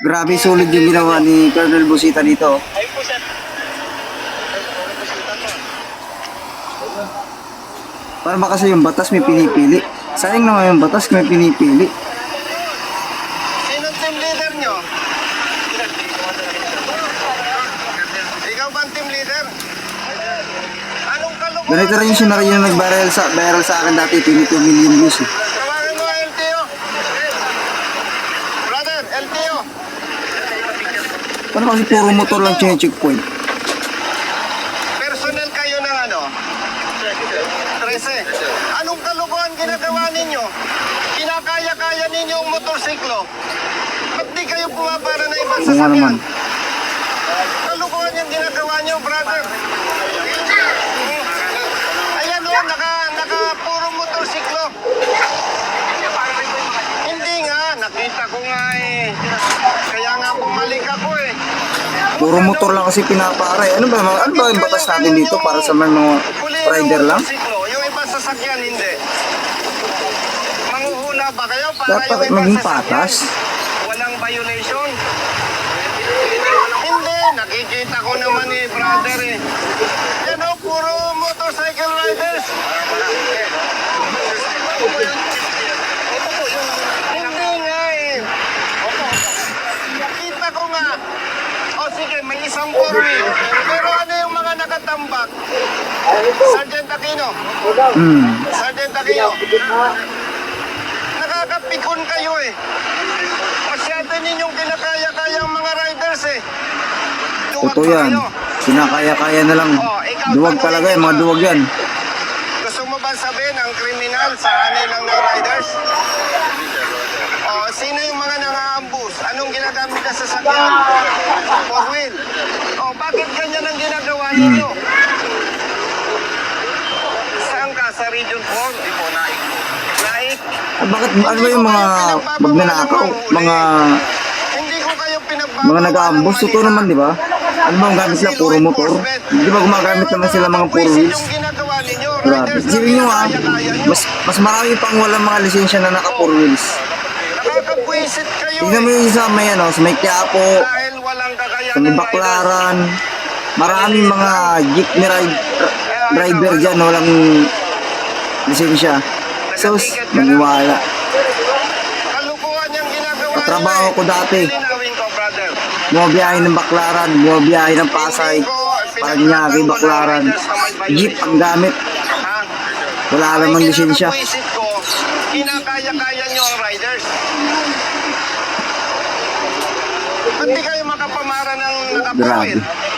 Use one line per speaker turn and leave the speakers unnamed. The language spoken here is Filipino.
Grabe sulit yung ginawa ni Colonel Busita dito.
Ayun po, sir.
Para ba kasi yung batas may pinipili? Sayang naman yung batas may pinipili.
Sinong team leader nyo? Ikaw ba ang team leader? Anong kalukuhan?
Ganito rin yung scenario na nag-viral sa, viral sa akin dati, 22 million views eh.
Tawagan mo ang LTO. Brother, LTO.
Paano kasi puro motor lang siya yung checkpoint?
Personnel kayo ng ano? 13. Anong kalukuhan ginagawa ninyo? Kinakaya-kaya ninyo ang motorsiklo. Ba't di kayo pumapara na ibang
ano
sasakyan? Kalukuhan yung ginagawa nyo, brother. Ayan o, naka, naka puro motorsiklo. Hindi nga, nakita ko nga eh. Kaya nga bumalik ako eh.
Puro motor lang kasi pinapara eh. Ano ba, mga- ano ba yung batas natin dito para sa mga, rider lang?
yung ibang sasakyan hindi. Manguhula ba kayo para
Dapat
yung ibang
maging patas.
Walang violation. Hindi, nakikita ko naman eh, brother eh. Yan o, puro motorcycle riders. Hindi nga eh. Nakita ko nga. O sige, may isang four wheel. Pero ano yung mga nakatambak? Sergeant Aquino.
Hmm.
Sergeant Aquino. Nakakapikon kayo eh. Masyado ninyong kinakaya-kaya ang mga riders eh. Duwag
Totoo yan.
kayo.
Kinakaya-kaya na lang.
Oh, ikaw,
Duwag talaga yung
mo.
mga duwag yan.
Gusto mo ba sabihin ang kriminal sa anay lang ng riders? Oh, sino yung mga nangaambus? Anong ginagamit na sasakyan? Four wheel. Oh, bakit ganyan ang ginagawa ninyo? Saan ka? Sa Region 4? Di po, naik. Naik?
Ah, bakit, ano ba yung mga magnanakaw? Mga,
Hindi ko kayo pinagbabawalan.
mga nag-aambos? Totoo naman, di ba? Ano ba ang gamit sila? Puro motor? Di ba gumagamit naman sila mga puro wheels?
Yung ginagawa ninyo,
Grabe.
riders na
Isipin nyo ah,
nyo.
mas, mas marami pang walang mga lisensya na naka four wheels.
Nakakabwisit kayo
Tingnan mo
eh.
yung isa may ano, sa may Quiapo,
Dahil walang
sa
kakayanan
may
ng
Baklaran, maraming mga jeepney ride, driver dyan na walang lisensya. So, maniwala.
Kalukuhan yung ginagawa
Katrabaho
eh.
ko dati.
Linawin ko, brother.
Bumabiyahe ng Baklaran, bumabiyahe ng Pasay, Paranaque, Baklaran. Jeep ang gamit,
Ha?
wala namang lisensya.
Ko, kinakaya-kaya nyo ang riders. Ba't di kayo makapamara ng
Grabe.